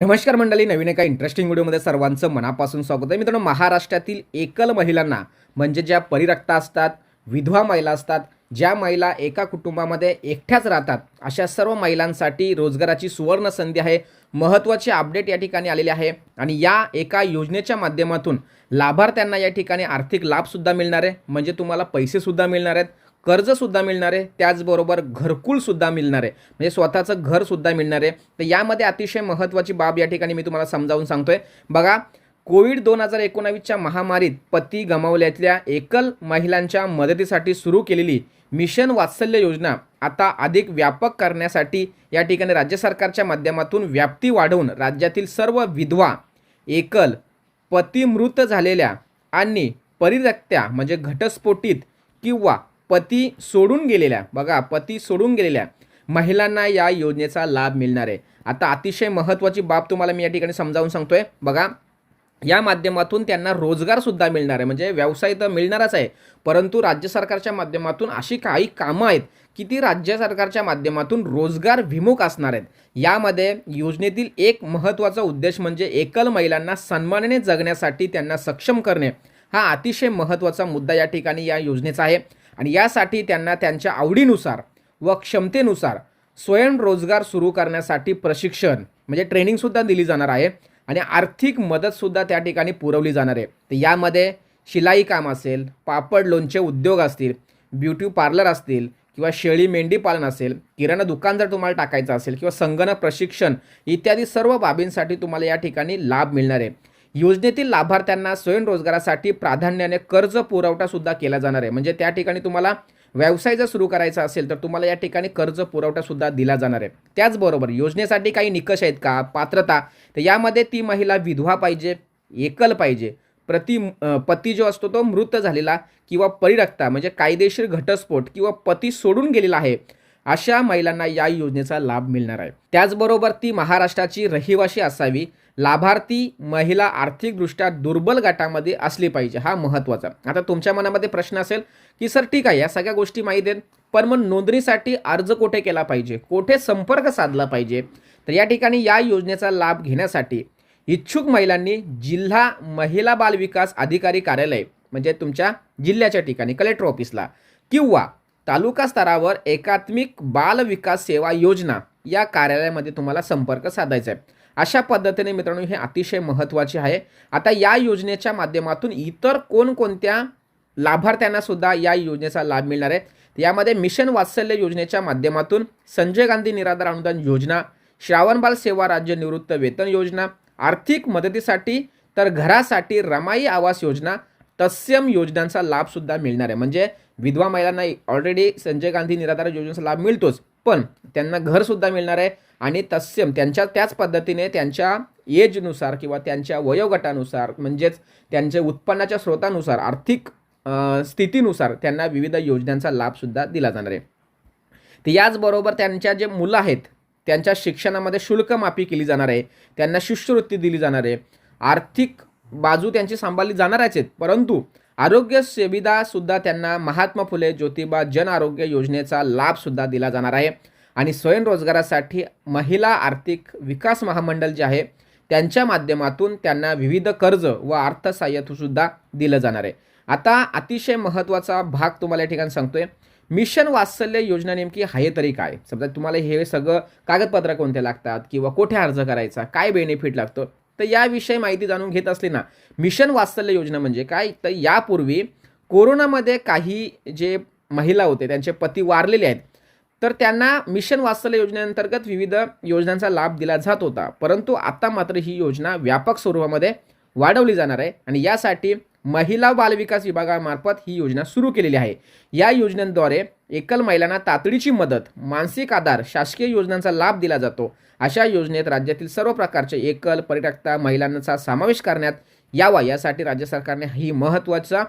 नमस्कार मंडळी नवीन एका इंटरेस्टिंग व्हिडिओमध्ये सर्वांचं मनापासून स्वागत आहे. मित्रांनो महाराष्ट्रातील एकल महिलांना म्हणजे ज्या परिरक्ता असतात विधवा महिला असतात ज्या महिला एका कुटुंबामध्ये एकट्याच राहतात अशा सर्व महिलांसाठी रोजगाराची सुवर्ण संधी आहे. महत्त्वाची अपडेट या ठिकाणी आलेली आहे. आणि या एका योजनेच्या माध्यमातून लाभार्थ्यांना या ठिकाणी आर्थिक लाभसुद्धा मिळणार आहे. म्हणजे तुम्हाला पैसेसुद्धा मिळणार आहेत. कर्जसुद्धा मिळणार आहे त्याचबरोबर घरकुलसुद्धा मिळणार. आहे म्हणजे स्वतःचं घरसुद्धा मिळणार. आहे तर यामध्ये अतिशय महत्त्वाची बाब या ठिकाणी मी तुम्हाला समजावून सांगतोय. बघा कोविड दोन हजार एकोणावीसच्या महामारीत पती गमावल्यातल्या एकल महिलांच्या मदतीसाठी सुरू केलेली मिशन वात्सल्य योजना आता अधिक व्यापक करण्यासाठी या ठिकाणी राज्य सरकारच्या माध्यमातून व्याप्ती वाढवून राज्यातील सर्व विधवा एकल पतीमृत झालेल्या आणि परिरक्त्या म्हणजे घटस्फोटीत किंवा पती सोडून गेलेल्या बघा पती सोडून गेलेल्या महिलांना या योजनेचा लाभ मिळणार आहे. आता अतिशय महत्त्वाची बाब तुम्हाला मी या ठिकाणी समजावून सांगतोय. बघा या माध्यमातून त्यांना रोजगारसुद्धा मिळणार आहे. म्हणजे व्यवसाय तर मिळणारच आहे परंतु राज्य सरकारच्या माध्यमातून अशी काही कामं आहेत की ती राज्य सरकारच्या माध्यमातून रोजगार विमुख असणार आहेत. यामध्ये योजनेतील एक महत्त्वाचा उद्देश म्हणजे एकल महिलांना सन्मानाने जगण्यासाठी त्यांना सक्षम करणे. हा अतिशय महत्त्वाचा मुद्दा या ठिकाणी या योजनेचा आहे. आणि यासाठी त्यांना त्यांच्या आवडीनुसार व क्षमतेनुसार स्वयंरोजगार सुरू करण्यासाठी प्रशिक्षण म्हणजे ट्रेनिंगसुद्धा दिली जाणार आहे आणि आर्थिक मदतसुद्धा त्या ठिकाणी पुरवली जाणार आहे. तर यामध्ये शिलाई काम असेल पापड लोणचे उद्योग असतील ब्युटी पार्लर असतील किंवा शेळी मेंढी पालन असेल किराणा दुकान जर तुम्हाला टाकायचं असेल किंवा संगणक प्रशिक्षण इत्यादी सर्व बाबींसाठी तुम्हाला या ठिकाणी लाभ मिळणार आहे. योजनेतील लाभार्थ्यांना स्वयंरोजगारासाठी प्राधान्याने कर्ज पुरवठा सुद्धा केला जाणार आहे. म्हणजे त्या ठिकाणी तुम्हाला व्यवसाय जर सुरू करायचा असेल तर तुम्हाला या ठिकाणी कर्ज पुरवठा सुद्धा दिला जाणार आहे. त्याचबरोबर योजनेसाठी काही निकष आहेत का? पात्रता? तर यामध्ये ती महिला विधवा पाहिजे एकल पाहिजे. प्रति पती जो असतो तो मृत झालेला किंवा परिरक्ता म्हणजे कायदेशीर घटस्फोट किंवा पती सोडून गेलेला आहे. अशा महिलांना या योजनेचा लाभ मिळणार आहे. त्याचबरोबर ती महाराष्ट्राची रहिवाशी असावी. लाभार्थी महिला आर्थिकदृष्ट्या दुर्बल गटामध्ये असली पाहिजे हा महत्त्वाचा. आता तुमच्या मनामध्ये प्रश्न असेल की सर ठीक आहे या सगळ्या गोष्टी माहीत आहेत पण मग नोंदणीसाठी अर्ज कुठे केला पाहिजे? कोठे संपर्क साधला पाहिजे? तर या ठिकाणी या योजनेचा लाभ घेण्यासाठी इच्छुक महिलांनी जिल्हा महिला बाल विकास अधिकारी कार्यालय म्हणजे तुमच्या जिल्ह्याच्या ठिकाणी कलेक्टर ऑफिसला किंवा तालुका स्तरावर एकात्मिक बाल विकास सेवा योजना या कार्यालयामध्ये तुम्हाला संपर्क साधायचा आहे. अशा पद्धतीने मित्रांनो हे अतिशय महत्त्वाचे आहे. आता या योजनेच्या माध्यमातून इतर कोणकोणत्या लाभार्थ्यांना सुद्धा या योजनेचा लाभ मिळणार आहे? यामध्ये मिशन वात्सल्य योजनेच्या माध्यमातून संजय गांधी निराधार अनुदान योजना श्रावणबाल सेवा राज्य निवृत्त वेतन योजना आर्थिक मदतीसाठी तर घरासाठी रमाई आवास योजना तत्सम योजनांचा लाभसुद्धा मिळणार आहे. म्हणजे विधवा महिलांना ऑलरेडी संजय गांधी निराधार योजनेचा लाभ मिळतोच पण त्यांना घरसुद्धा मिळणार आहे. आणि तत्सम त्यांच्या त्याच पद्धतीने त्यांच्या एजनुसार किंवा त्यांच्या वयोगटानुसार म्हणजेच त्यांच्या उत्पन्नाच्या स्रोतानुसार आर्थिक स्थितीनुसार त्यांना विविध योजनांचा लाभसुद्धा दिला जाणार आहे. तर याचबरोबर त्यांच्या जे मुलं आहेत त्यांच्या शिक्षणामध्ये शुल्कमाफी केली जाणार आहे. त्यांना शिष्यवृत्ती दिली जाणार आहे. आर्थिक बाजू त्यांची सांभाळली जाणारच आहेत परंतु आरोग्य सुविधासुद्धा त्यांना महात्मा फुले ज्योतिबा जन आरोग्य योजनेचा लाभसुद्धा दिला जाणार आहे. आणि स्वयंरोजगारासाठी महिला आर्थिक विकास महामंडळ जे आहे त्यांच्या माध्यमातून त्यांना विविध कर्ज व अर्थसहाय्यसुद्धा दिलं जाणार आहे. आता अतिशय महत्त्वाचा भाग तुम्हाला या ठिकाणी सांगतोय. मिशन वात्सल्य योजना नेमकी आहे तरी काय? समजा तुम्हाला हे सगळं कागदपत्र कोणते लागतात किंवा कुठे अर्ज करायचा? काय बेनिफिट लागतो? तर याविषयी माहिती जाणून घेत असली ना मिशन वात्सल्य योजना म्हणजे काय? तर यापूर्वी कोरोनामध्ये काही जे महिला होते त्यांचे पती वारलेले आहेत तर त्यांना मिशन वात्सल्य योजनेअंतर्गत विविध योजनांचा लाभ दिला जात होता. परंतु आता मात्र ही योजना व्यापक स्वरूपामध्ये वाढवली जाणार आहे आणि यासाठी महिला बालविकास विभागामार्फत ही योजना सुरू केलेली आहे. या योजनेद्वारे एकल महिलांना तातडीची मदत मानसिक आधार शासकीय योजनांचा लाभ दिला जातो. अशा योजनेत राज्यातील सर्व प्रकारचे एकल परिटक्ता महिलांचा समावेश करण्यात यावा यासाठी राज्य सरकारने ही महत्त्वाचा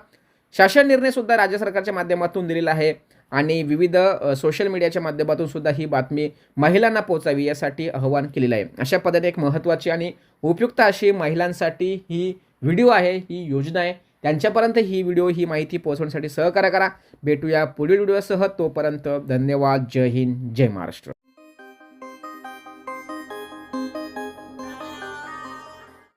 शासन निर्णय सुद्धा राज्य सरकारच्या माध्यमातून दिलेला आहे आणि विविध सोशल मीडियाच्या माध्यमातून सुद्धा ही बातमी महिलांना पोहोचावी यासाठी आवाहन केलेलं आहे. अशा पद्धतीने एक महत्त्वाची आणि उपयुक्त अशी महिलांसाठी ही व्हिडिओ आहे ही योजना आहे. त्यांच्यापर्यंत ही व्हिडिओ ही माहिती पोहोचवण्यासाठी सहकार्य करा. भेटूया पुढील व्हिडिओसह. तोपर्यंत धन्यवाद. जय हिंद. जय महाराष्ट्र.